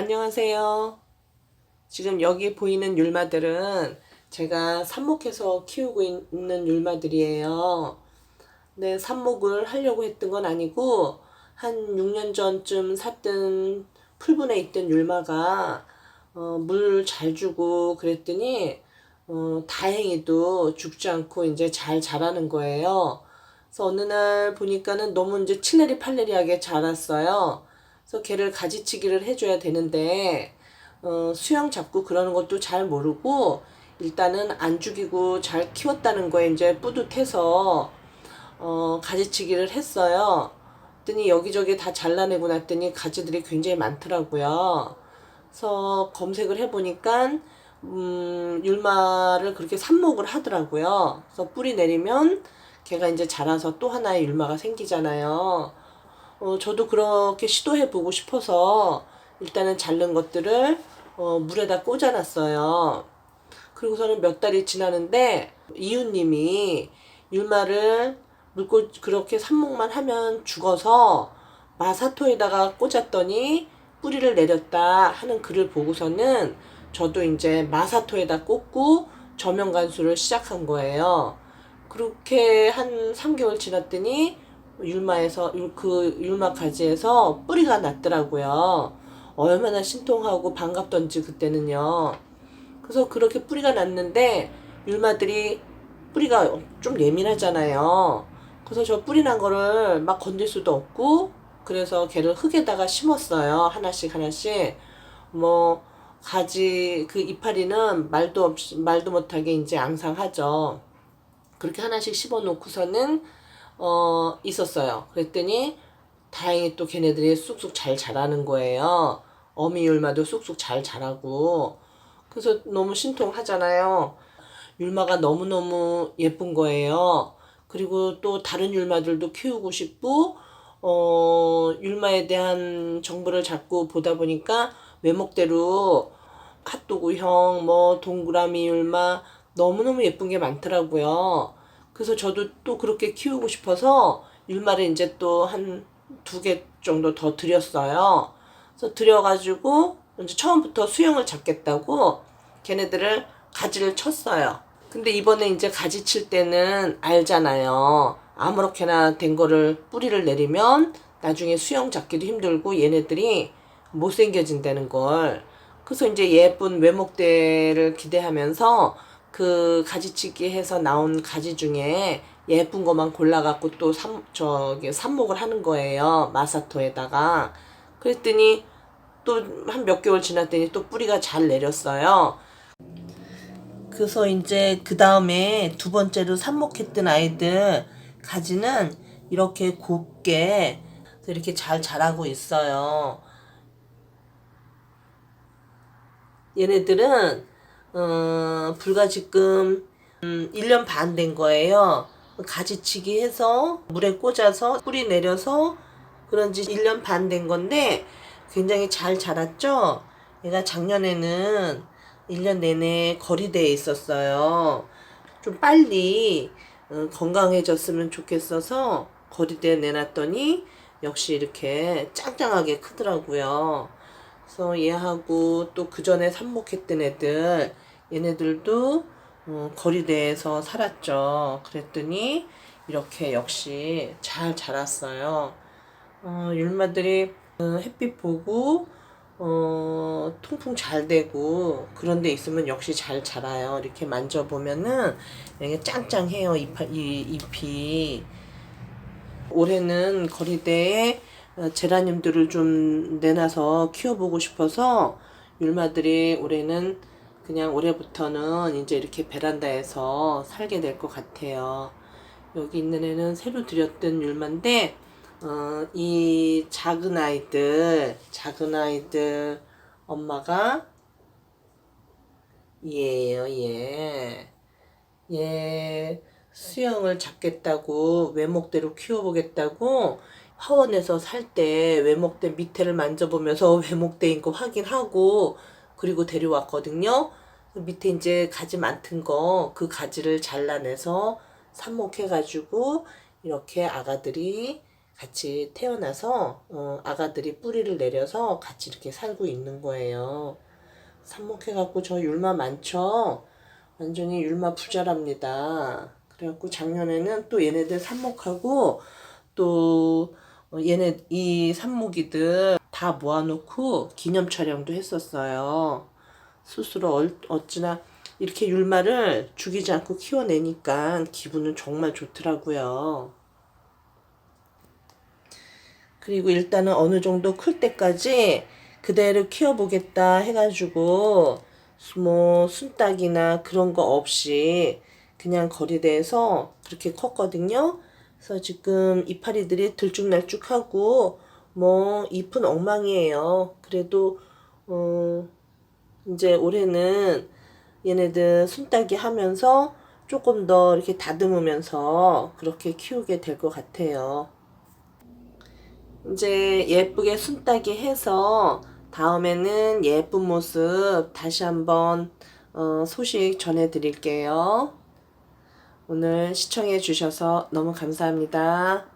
안녕하세요. 지금 여기 보이는 율마들은 제가 삽목해서 키우고 있는 율마들이에요. 네, 삽목을 하려고 했던 건 아니고 한 6년 전쯤 샀던 풀분에 있던 율마가 어, 물 잘 주고 그랬더니 어, 다행히도 죽지 않고 이제 잘 자라는 거예요. 그래서 어느 날 보니까는 너무 이제 칠레리 팔레리하게 자랐어요. 그래서 걔를 가지치기를 해줘야 되는데 어, 수영 잡고 그러는 것도 잘 모르고 일단은 안 죽이고 잘 키웠다는 거에 이제 뿌듯해서 어, 가지치기를 했어요. 그랬더니 여기저기 다 잘라내고 났더니 가지들이 굉장히 많더라고요. 그래서 검색을 해보니까 음, 율마를 그렇게 삽목을 하더라고요. 그래서 뿌리 내리면 걔가 이제 자라서 또 하나의 율마가 생기잖아요. 어, 저도 그렇게 시도해 보고 싶어서 일단은 자른 것들을 어, 물에다 꽂아놨어요. 그리고서는 몇 달이 지나는데 이웃님이 율마를 물꽃 그렇게 삽목만 하면 죽어서 마사토에다가 꽂았더니 뿌리를 내렸다 하는 글을 보고서는 저도 이제 마사토에다 꽂고 저명 간수를 시작한 거예요. 그렇게 한 3개월 지났더니 율마에서 율- 그 율마 가지에서 뿌리가 났더라고요. 얼마나 신통하고 반갑던지 그때는요. 그래서 그렇게 뿌리가 났는데 율마들이 뿌리가 좀 예민하잖아요. 그래서 저 뿌리 난 거를 막 건들 수도 없고 그래서 걔를 흙에다가 심었어요. 하나씩 하나씩. 뭐 가지 그 이파리는 말도 없이 말도 못하게 이제 앙상하죠. 그렇게 하나씩 심어 놓고서는 어 있었어요. 그랬더니 다행히 또 걔네들이 쑥쑥 잘 자라는 거예요. 어미 율마도 쑥쑥 잘 자라고. 그래서 너무 신통하잖아요. 율마가 너무너무 예쁜 거예요. 그리고 또 다른 율마들도 키우고 싶고, 어, 율마에 대한 정보를 자꾸 보다 보니까 외목대로 핫도그형, 뭐, 동그라미 율마, 너무너무 예쁜 게 많더라고요. 그래서 저도 또 그렇게 키우고 싶어서 율마를 이제 또 한 두 개 정도 더 들였어요. 그래서 들여가지고 이제 처음부터 수영을 잡겠다고 걔네들을 가지를 쳤어요. 근데 이번에 이제 가지 칠 때는 알잖아요. 아무렇게나 된 거를 뿌리를 내리면 나중에 수영 잡기도 힘들고 얘네들이 못생겨진다는 걸. 그래서 이제 예쁜 외목대를 기대하면서 그 가지치기 해서 나온 가지 중에 예쁜 것만 골라갖고 또 삼, 저기 삽목을 하는 거예요. 마사토에다가. 그랬더니 또 한 몇 개월 지났더니 또 뿌리가 잘 내렸어요. 그래서 이제 그 다음에 두 번째로 삽목했던 아이들 가지는 이렇게 곱게 이렇게 잘 자라고 있어요. 얘네들은 어, 불과 지금 음, 1년 반 된 거예요. 가지치기 해서 물에 꽂아서 뿌리 내려서 그런 지 1년 반 된 건데 굉장히 잘 자랐죠? 얘가 작년에는 1년 내내 거리대에 있었어요. 좀 빨리 어, 건강해졌으면 좋겠어서 거리대에 내놨더니 역시 이렇게 짱짱하게 크더라고요. 그래서 얘하고 또 그 전에 삽목했던 애들 얘네들도 어, 거리대에서 살았죠. 그랬더니 이렇게 역시 잘 자랐어요. 어, 율마들이 어, 햇빛 보고 어, 통풍 잘 되고 그런 데 있으면 역시 잘 자라요. 이렇게 만져보면은 이게 짱짱해요. 잎, 이, 잎이. 올해는 거리대에 어, 제라늄들을 좀 내놔서 키워보고 싶어서 율마들이 올해는 그냥 올해부터는 이제 이렇게 베란다에서 살게 될 것 같아요. 여기 있는 애는 새로 들였던 율마인데 어, 이 작은 아이들, 작은 아이들 엄마가 얘예요, 얘. 얘 수영을 잡겠다고 외목대로 키워보겠다고 하원에서 살 때 외목대 밑에를 만져보면서 외목대인 거 확인하고 그리고 데려왔거든요. 밑에 이제 가지 많던 거 그 가지를 잘라내서 삽목해가지고 이렇게 아가들이 같이 태어나서 어, 아가들이 뿌리를 내려서 같이 이렇게 살고 있는 거예요. 삽목해갖고 저 율마 많죠? 완전히 율마 부자랍니다. 그래갖고 작년에는 또 얘네들 삽목하고 또 어, 얘네 이 삽목이들 다 모아놓고 기념 촬영도 했었어요. 스스로 얼- 어찌나 이렇게 율마를 죽이지 않고 키워내니까 기분은 정말 좋더라고요. 그리고 일단은 어느 정도 클 때까지 그대로 키워보겠다 해가지고 뭐 순딱이나 그런 거 없이 그냥 거리대에서 그렇게 컸거든요. 그래서 지금 이파리들이 들쭉날쭉하고 뭐 잎은 엉망이에요. 그래도 어 이제 올해는 얘네들 순따기 하면서 조금 더 이렇게 다듬으면서 그렇게 키우게 될 것 같아요. 이제 예쁘게 순따기 해서 다음에는 예쁜 모습 다시 한번 어, 소식 전해드릴게요. 오늘 시청해 주셔서 너무 감사합니다.